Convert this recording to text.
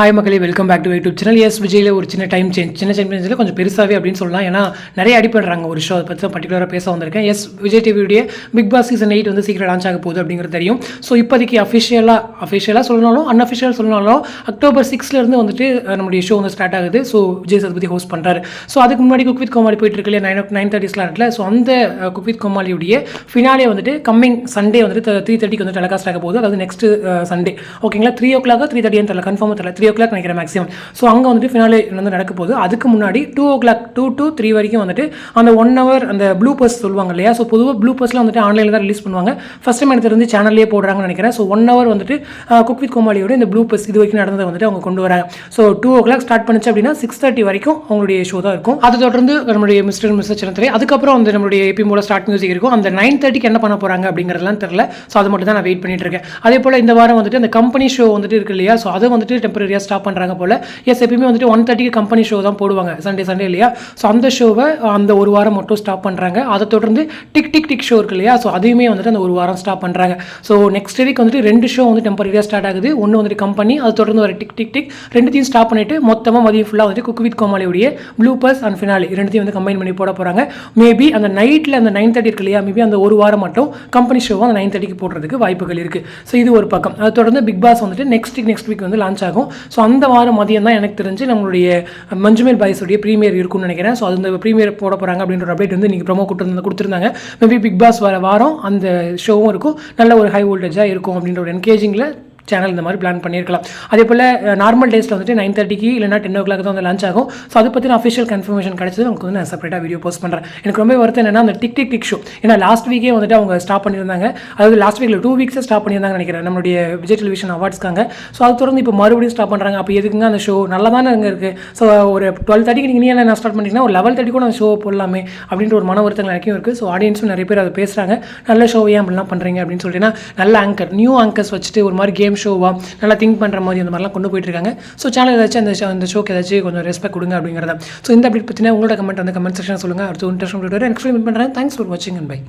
Hi மக்களே welcome back to YouTube channel S விஜயில் ஒரு சின்ன டைம் சேஞ்ச் சின்ன டைம் சேஞ்சில் கொஞ்சம் பெருசாகவே அப்படின்னு சொல்லலாம். ஏன்னா நிறைய அடிப்படுறாங்க ஒரு ஷோ அதை பற்றி தான் பர்டிகுலராக பேச வந்திருக்கேன். எஸ் விஜய் டிவியுடைய பிக் பாஸ் சீசன் எயிட் வந்து சீக்கிரம் லான்ச் ஆக போகுது அப்படிங்கிறது தெரியும். ஸோ இப்போதைக்கு அஃபிஷியலாக அஃபிஷியலாக சொல்லணும் அன்அஃபிஷியல் சொல்லணும் அக்டோபர் சிக்ஸ்லேருந்து வந்துட்டு நம்மளுடைய ஷோ வந்து ஸ்டார்ட் ஆகுது. ஸோ விஜய் சதுபதி ஹோஸ்ட் பண்ணுறாரு ஸோ அதுக்கு முன்னாடி குக் வித் கோமாளி போயிட்டு இருக்கு இல்லையா? நைன் நைன் தேர்ட்டி இருக்குல்ல ஸோ அந்த குக் வித் கோமாளியுடைய ஃபினாலே வந்துட்டு கம்மிங் சண்டே வந்துட்டு த்ரீ தேர்ட்டிக்கு வந்து டெலகாஸ்ட் ஆக போகுது. அதாவது நெக்ஸ்ட் சண்டே ஓகேங்களா three o'clock three thirty தெரியல. கன்ஃபார்மாக தெரியல. த்ரீ ஓ கிளாக் நினைக்கிறேன் மேக்ஸிமம் ஸோ அங்கே வந்துட்டு ஃபினாலே வந்து நடக்க போகுது. அதுக்கு முன்னாடி two o'clock two to three வரைக்கும் வந்துட்டு அந்த ஒன் ஹவர் அந்த ப்ளூ பஸ் சொல்லுவாங்க இல்லையா? ஸோ பொதுவாக ப்ளூ பஸ்லாம் வந்துட்டு ஆன்லைனில் தான் ரிலீஸ் பண்ணுவாங்க. ஃபஸ்ட் டைம் எனக்கு தெரிஞ்சு சேனல்லே போடுறாங்கன்னு நினைக்கிறேன். ஸோ ஒன் ஹவர் வந்துட்டு குக் வித் கோமாளியோட இந்த ப்ளூ பஸ் இது வரைக்கும் நடந்ததை வந்துட்டு அவங்க கொண்டு வராங்க. So two o'clock start பண்ணுச்சு அப்படின்னா சிக்ஸ் தேர்ட்டி வரைக்கும் அவங்களுடைய ஷோ தான் இருக்கும். அதை தொடர்ந்து நம்மளுடைய மிஸ்டர் மிஸ்டர் சின்னத்திரை அதுக்கப்புறம் வந்து நம்மளுடைய எப்பி மூலம் ஸ்டார்ட் மியூசிக் இருக்கும். அந்த நைன் தேர்ட்டிக்கு என்ன பண்ண போகிறாங்க அப்படிங்கிறதுலாம் தெரியல. ஸோ அது மட்டும் தான் நான் வெயிட் பண்ணிட்டு இருக்கேன். அதே போல் இந்த வாரம் வந்துட்டு அந்த கம்பெனி ஷோ வந்துட்டு இருக்கு இல்லையா? ஸோ அதை வந்துட்டு டெம்பரரியாக ஸ்டாப் பண்ணுறாங்க போல். எஸ் எப்பயுமே வந்துட்டு ஒன் தேர்ட்டிக்கு கம்பெனி ஷோ தான் போடுவாங்க. சண்டே சண்டே இல்லையா? ஸோ அந்த ஷோவை அந்த ஒரு வாரம் மட்டும் ஸ்டாப் பண்ணுறாங்க அதை தொடர்ந்து டிக் டிக் டிக் ஷோ இருக்கு இல்லையா? ஸோ அதையுமே வந்துட்டு அந்த ஒரு வாரம் ஸ்டாப் பண்ணுறாங்க ஸோ நெக்ஸ்ட் வீக் வந்துட்டு ரெண்டு ஷோ வந்து டெம்பரரியாக ஸ்டார்ட் ஆகுது. ஒன்று வந்துட்டு கம்பெனி அது தொடர்ந்து ஒரு டிக் டிக் டிக் ரெண்டுத்தையும் ஸ்டாப் பண்ணிட்டு மொத்தமாக மதியம் ஃபுல்லாக வந்துட்டு குக் வித் கோமாளியுடைய ப்ளூ பஸ் அண்ட் ஃபினாலி ரெண்டுத்தையும் வந்து கம்பைன் பண்ணி போட போகிறாங்க மேபி அந்த நைட்டில் அந்த நைன் தேர்ட்டி இருக்கு இல்லையா? மேபி அந்த ஒரு வாரம் மட்டும் கம்பெனி ஷோவை அந்த நைன் தேர்ட்டிக்கு போடுறதுக்கு வாய்ப்புகள் இருக்குது ஸோ இது ஒரு பக்கம். அதை தொடர்ந்து பிக் பாஸ் வந்துட்டு நெக்ஸ்ட் வீக் நெக்ஸ்ட் வீக் வந்து லான்ச் ஆகும். ஸோ அந்த வாரம் மதியம் தான் எனக்கு தெரிஞ்சு நம்மளுடைய மஞ்சுமேல் பாய்ஸுடைய ப்ரீமியர் இருக்கும்னு நினைக்கிறேன். ஸோ அந்த ப்ரீமியர் போட போகிறாங்க அப்படின்ற ஒரு அப்டேட் வந்து நீங்கள் ப்ரொமோ கொடுத்துருந்து கொடுத்துருந்தாங்க. மேபி பிக் பாஸ் வர வாரம் அந்த ஷோவும் இருக்கும். நல்ல ஒரு ஹை வோல்டேஜாக இருக்கும் அப்படின்ற ஒரு என்கேஜிங்கில் சேனல் இந்த மாதிரி பிளான் பண்ணியிருக்கலாம். அதே போல் நார்மல் டேஸில் வந்துட்டு நைன் தேர்ட்டிக்கு இல்லைனா டென் ஓ கிளாக் தான் வந்து லஞ்ச் ஆகும். ஸோ அதை பற்றி நான் அஃபிஷியல் கன்ஃபர்மேஷன் கிடச்சது உங்களுக்கு வந்து நான் செப்பரேட்டாக வீடியோ போஸ்ட் பண்ணுறேன் எனக்கு ரொம்ப வருத்தம் என்னன்னா அந்த டிக் டிக் டிக் ஷோ ஏன்னா லாஸ்ட் வீக்கே வந்துட்டு அவங்க ஸ்டாப் பண்ணியிருந்தாங்க. அதாவது லாஸ்ட் வீக்கில் டூ வீக்ஸே ஸ்டாப் பண்ணியிருந்தாங்க நினைக்கிறேன் நம்மளுடைய விஜய் டெலிவிஷன் அவார்ட்ஸ்க்காங்க ஸோ அது தொடர்ந்து இப்போ மறுபடியும் ஸ்டாப் பண்ணுறாங்க அப்போ எதுக்குங்க அந்த ஷோ நல்லா தானே அங்கே இருக்குது ஸோ ஒரு டுவெல் தேர்ட்டிக்கு நீங்கள் என்ன ஸ்டார்ட் பண்ணிட்டீங்கன்னா ஒரு லெவல் தேர்ட்டி கூட அந்த ஷோ போடலாமே அப்படின்ற ஒரு மன வருத்தங்கள் எனக்கும் இருக்குது ஸோ ஆடியன்ஸும் நிறைய பேர் அதை பேசுகிறாங்க நல்ல ஷோ ஏன் அப்படிலாம் பண்ணுறீங்க அப்படின்னு சொல்லிட்டுனா நல்ல ஆங்கர் நியூ ஆங்கர்ஸ் வச்சுட்டு ஒரு மாதிரி கேம் ஷோவாக நல்லா திங்க் பண்ணுற மாதிரி அந்த மாதிரிலாம் கொண்டு போயிட்டு இருக்காங்க ஸோ சேனல் ஏதாச்சும் அந்த ஷோ அந்த ஷோக்கு ஏதாச்சும் கொஞ்சம் ரெஸ்பெக்ட் கொடுங்க அப்படிங்கிறத. ஸோ இந்த அப்படி பற்றினா உங்களோட கமெண்ட் வந்து கமெண்ட் செக்ஷன் சொல்லுங்கள் அடுத்து இன்ட்ரெஸ்ட் நெக்ஸ்ட் மீட் பண்ணுறேன் தேங்க்ஸ் ஃபார் வாட்சிங் அண்ட் பை